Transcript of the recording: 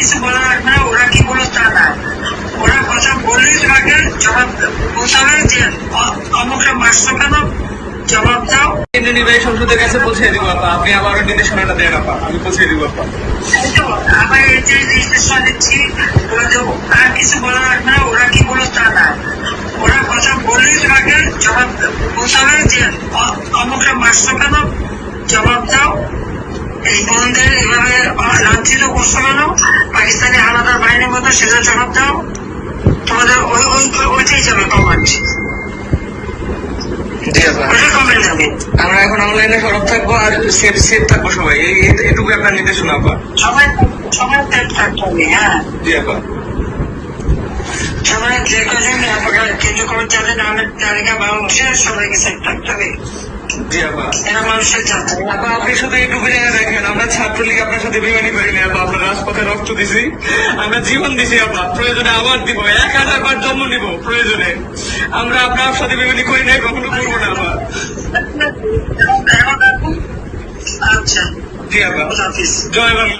কিছু বলা লাগবে না ওরা কি বলো তা না। ওরা কথা বললেই তোমাকে জবাব বলতে হবে যে অমুকটা মারছো কেন জবাব দাও। কেন্দ্রীয় নির্বাহী সংসদের কাছে পৌঁছে দিব আপা। আপনি আবার নির্দেশনাটা দেন আপা। আমি পৌঁছে দিব আপা। এই তো এই যে নির্দেশনা দিচ্ছি আর কিছু বলা না ওরা কি বলো তা না। ওরা কথা বললেই তোমাকে জবাব বলতে হবে যে অমুকটা মারছো কেন জবাব দাও। এই বোনদের এভাবে লাঞ্ছিত করছ কেন? পাকিস্তানি আলাদা বাহিনীর মতো সেটা জবাব দাও। তোমাদের ওই ওই ওইটাই যাবে কমান্ড যাবে আমরা এখন অনলাইনে সরব থাকব আর সেফ সেফ থাকব সবাই। এটুকু আপনার নির্দেশনা আপা সবাই সবাই থাকতে হবে হ্যাঁ। জি আপা সবাই যে কজন আপনারা কেন্দ্র কমিটি যাদের নামের তালিকা বাংলাদেশের সবাইকে সেট থাকতে হবে। জি আপা। মানুষের আপনি শুধু আমরা ছাত্রলীগ আপনার সাথে বিমানি করিনি আপা আমরা রাজপথে রক্ত দিছি। আমরা জীবন দিছি আপা প্রয়োজনে আবার দিব এক হাজার বার জন্ম নিব প্রয়োজনে। আমরা আপনার সাথে বিমানি করি না কখনো করব না আপা। আচ্ছা। জি আপা। জয় বাংলা।